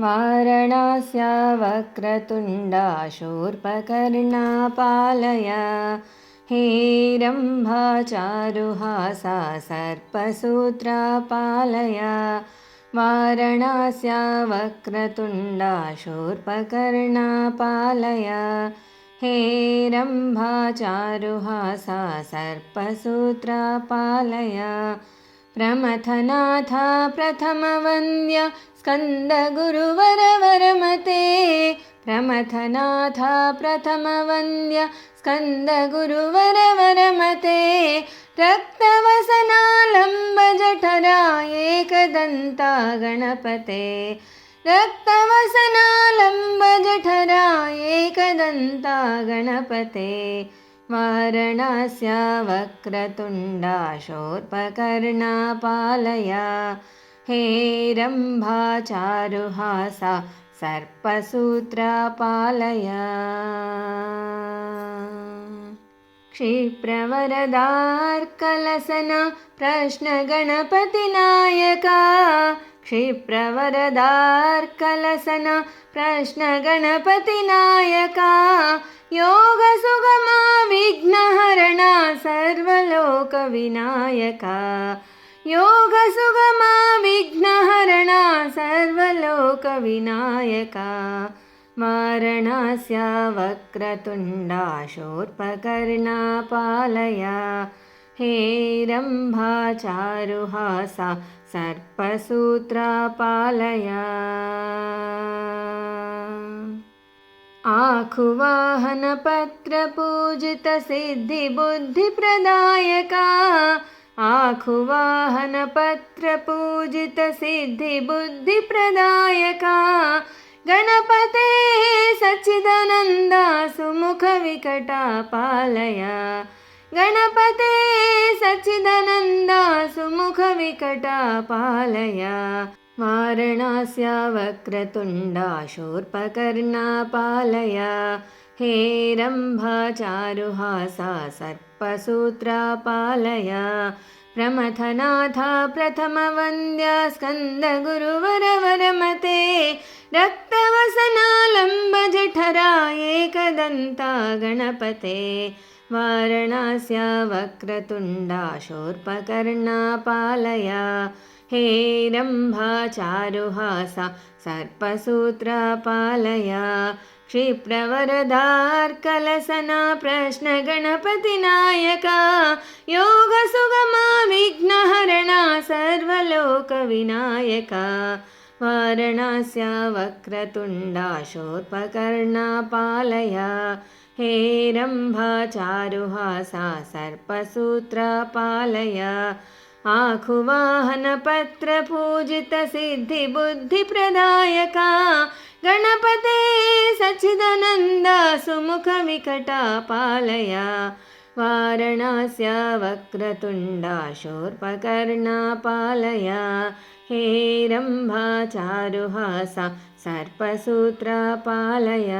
वारणास्या वक्रतुण्डा शूर्पकर्णा पालय हेरम्भाचारुहासा सर्पसूत्रा पालय वारणास्या वक्रतुण्डा शूर्पकर्णा पालय हेरम्भाचारुहासा सर्पसूत्रा पालय प्रमथनाथा प्रथमवन्द्य स्कन्दगुरुवरवरमते। प्रमथनाथा प्रथमवन्द्य स्कन्दगुरुवरवरमते। रक्तवसनालम्बजठरा एकदन्ता गणपते रक्तवसनालम्बजठरा एकदन्ता गणपते वारणास्या वक्रतुण्डा शोर्पकर्णा पालया हेरम्भाचारुहासा सर्पसूत्रा पालय क्षिप्रवरदार्कलसना प्रश्नगणपतिनायका क्षिप्रवरदार्कलसना प्रश्नगणपतिनायका योगसुगमा विघ्नहरणा सर्वलोकविनायका योगसुगमा विघ्नहरणा सर्वलोकविनायका वारणास्या वक्रतुण्डा शोर्पकर्णा पालया हेरम्भाचारुहासा सर्पसूत्रा पालया आखुवाहनपत्रपूजितसिद्धिबुद्धिप्रदायका। आखुवाहनपत्रपूजितसिद्धिबुद्धिप्रदायका गणपते सच्चिदानन्दा सुमुखविकटा पालय। गणपते सच्चिदानन्दा सुमुखविकटा पालय। वारणास्या वक्रतुण्डा शूर्पकर्णा पालय हेरम्भाचारुहासा सर्पसूत्रा पालय। प्रमथनाथा प्रथमवन्द्या स्कन्दगुरुवरवरमते। रक्तवसनालम्बजठरा एकदन्ता गणपते। वारणास्या वक्रतुण्डा शूर्पकर्णा पालय हेरम्भाचारुहासा सर्पसूत्रा पालय। क्षिप्रवरदार्कलसना प्रश्नगणपतिनायका। योगसुगमा विघ्नहरणा सर्वलोकविनायका वारणास्या वक्रतुण्डा शोर्पकर्णा पालय हेरम्भाचारुहासा सर्पसूत्रा पालय आखुवाहनपत्रपूजितसिद्धिबुद्धिप्रदायका। गणपते सच्चिदानन्दा सुमुखविकटा पालय वारणास्या वक्रतुण्डा शोर्पकर्णा पालय हेरम्भाचारुहासा सर्पसूत्रा पालय